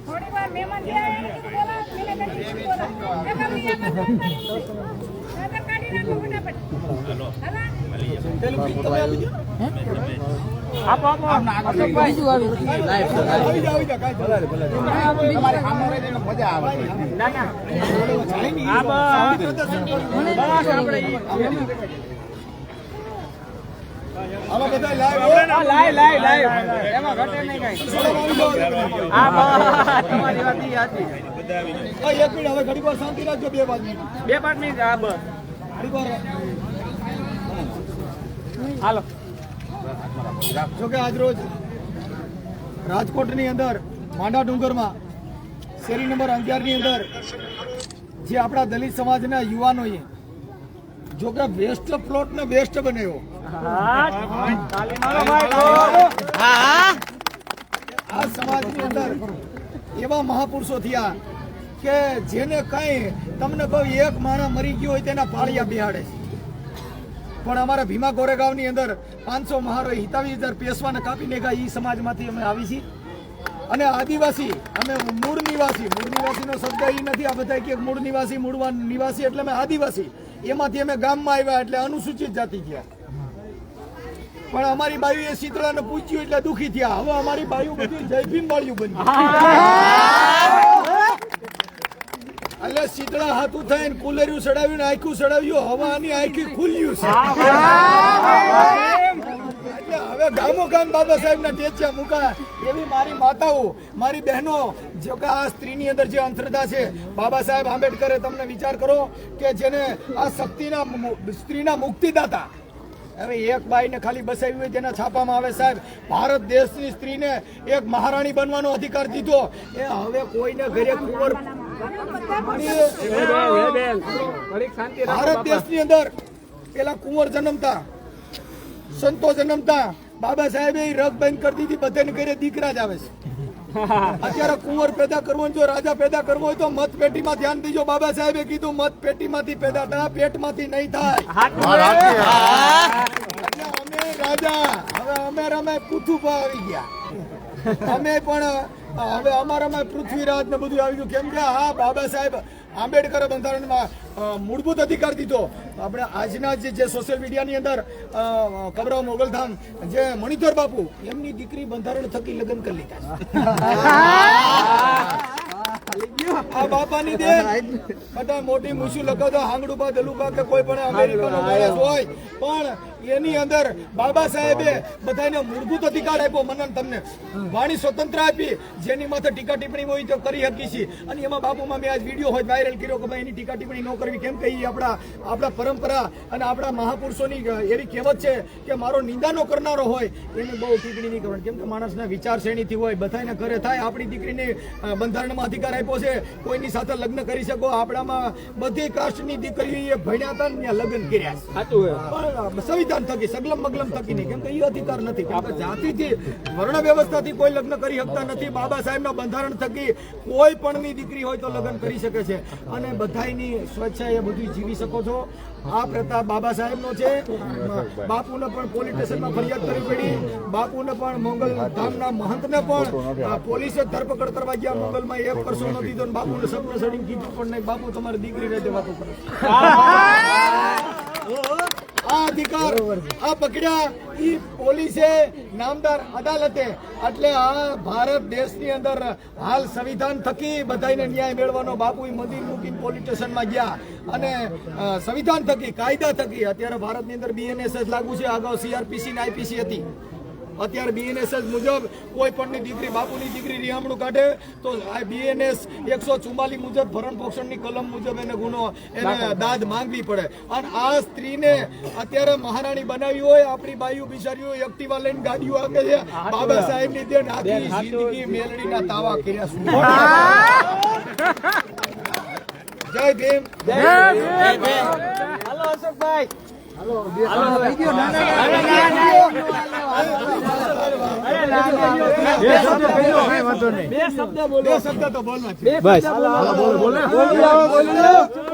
થોડી વાર મહેમાન જે આવે કાઢી બધા ફટાફટ. હાલો. લાય લાય લાય એમાં ઘટે નહીં કઈ. આ બસ તમારી વાત ઈ હતી એક મિનિટ હવે ઘડીક વાર શાંતિ રાખજો બે બાજુ બે પાંચ મિનિટ આ બસ. વાર. હાલો. જો કે આજરોજ રાજકોટની અંદર માંડા ડુંગરમાં શેરી નંબર અગિયારની અંદર જે આપણા દલિત સમાજના યુવાનોએ જો કે વેસ્ટ પ્લોટ ને વેસ્ટ બનાવ્યો. અંદર એવા મહાપુરુષો થયા. કે જેને કઈ તમને કહું એક માણસ મરી ગયો હોય તેના પાળિયા બિહાડે છે પણ અમારા ભીમા ગોરેગાંવની અંદર પાંચસો મહારો હિતાવી હજાર પેશવાને કાપી નાખ્યા એ સમાજમાંથી અમે આવી છીએ અને આદિવાસી અમે મૂળ નિવાસી મૂળ નિવાસીનો શબ્દ એ નથી, આ બધા કે મૂળ નિવાસી મૂળ નિવાસી એટલે અમે આદિવાસી. એમાંથી અમે ગામમાં આવ્યા એટલે અનુસૂચિત જાતિ ગયા પણ અમારી બાયુએ શીતળાને પૂછ્યું એટલે દુખી થયા. હવે અમારી બાયુ બધી જયભીમ વાળ્યું બન્યું એટલે શીતળા હાથું થઈને કુલર્યું ચડાવ્યું ને આખું ચડાવ્યું હવાની આખી ખુલ્યું છે. એટલે હવે ગામો ગામ બાબા સાહેબ ના ટેચ્યા મુકા એવી મારી માતાઓ મારી બહેનો જો કે આ સ્ત્રીની અંદર જે અંતરતા છે બાબા સાહેબ આંબેડકરે તમને વિચાર કરો કે જેને આ શક્તિના સ્ત્રીના મુક્તિદાતા હવે એક બાઈને ખાલી બસાવી હોય તેના છાપામાં આવે સાહેબ. ભારત દેશની સ્ત્રીને એક મહારાણી બનવાનો અધિકાર દીધો. એ હવે કોઈને ઘરે કુંવર ભારત દેશની અંદર પેલા કુંવર જન્મતા સંતો જન્મતા. બાબા સાહેબે એ રગ બંધ કરી દીધી બધાને ઘરે દીકરા જ આવે છે. અત્યારે કુંવર પેદા કરવો જો રાજા પેદા કરવો હોય તો મત પેટીમાં ધ્યાન દીજો. બાબા સાહેબે કીધું મત પેટીમાંથી પેદા થા પેટમાંથી નહીં થાય. અમે રાજા હવે અમે રમે પૃથ્વી આવી ગયા. અમે પણ હવે અમારામાં પૃથ્વીરાજ ને બધું આવી ગયું. કેમ કે હા બાબા સાહેબ આંબેડકરે બંધારણમાં મૂળભૂત અધિકાર દીધો. આપણે આજના જે સોશિયલ મીડિયાની અંદર અ, કબરાવ મોગલધામ જે મણિધર બાપુ એમની દીકરી બંધારણ થકી લગ્ન કરી લીધા મૂળભૂત અધિકાર આપ્યો. મને તમને વાણી સ્વતંત્ર આપી. જેની માથે ટીકા ટિપ્પણી હોય તો કરી શકી છીએ. અને એમાં બાપુમાં મેં આજ વીડિયો હોય વાયરલ કર્યો કે ભાઈ એની ટીકા ટિપ્પણી ન કરવી. કેમ કહી આપણા આપણા પરંપરા અને આપણા મહાપુરુષોની એવી કહેવત છે કે મારો નિંદા નો કરનારો હોય એને બહુ ટિપ્પણી નહીં કરવાની. કેમ કે માણસના વિચાર શ્રેણીથી હોય બધાને ઘરે થાય, આપણી દીકરીને બંધારણમાં અધિકાર આપ્યો છે કોઈની સાથે લગ્ન કરી શકો આપણામાં બધી કાસ્ટની દીકરીઓ ભણ્યા હતા ને લગ્ન કર્યા છે. સાચું સંવિધાન થકી સગલમ મગલમ થકી નહીં કેમ કે એ અધિકાર નથી આપણે જાતિથી વર્ણ વ્યવસ્થાથી કોઈ લગ્ન કરી શકતા નથી બાબા સાહેબના બંધારણ થકી કોઈ પણની દીકરી હોય તો લગ્ન કરી શકે છે. અને બધાયની સ્વેચ્છાએ એ બધું જીવી શકો છો. આ પ્રતાપ બાબા સાહેબનો છે. બાપુને પણ પોલીસ સ્ટેશનમાં ફરિયાદ કરવી પડી. બાપુને પણ મોગલ ધામના મહંતને પણ પોલીસે ધરપકડ કરવા ગયા. મોગલમાં એક વર્ષો ન દીધો ને બાપુને સપને સડીને કીધું પણ નહીં. બાપુ તમારી દીકરી રહેતે વાતો કરે આ અધિકાર આ પકડ્યા. ઈ પોલીસે નામદાર અદાલતે. એટલે આ ભારત દેશની અંદર હાલ સંવિધાન થકી બધાને ન્યાય મેળવવાનો બાપુ મંદિર મૂકીને પોલીસ સ્ટેશનમાં ગયા. અને સંવિધાન થકી કાયદા થકી. અત્યારે ભારતની અંદર બીએનએસએસ લાગુ છે. અગાઉ સીઆરપીસી ને આઈપીસી હતી. અત્યારે બીએનએસએસ મુજબ કોઈ પણની દીકરી બાપુની દીકરી રિહામણું કાઢે તો આ બીએનએસ એકસો ચુમ્માલીસ મુજબ ભરણ પોષણની કલમ મુજબ એને ગુનો એને દાદ માંગવી પડે. અને આ સ્ત્રીને અત્યારે મહારાણી બનાવી હોય આપણી બાયુ બિચારીઓ એક્ટિવા લઈને ગાડીઓ આપે છે. બાબા સાહેબની દેન આખી જિંદગી મેલડીના તાવા કર્યા શું જય ભીમ. હાલો અશોકભાઈ. બે શબ્દ બોલો. બે શબ્દ તો બોલવા છે. બસ બોલો. બોલો બોલો. બોલો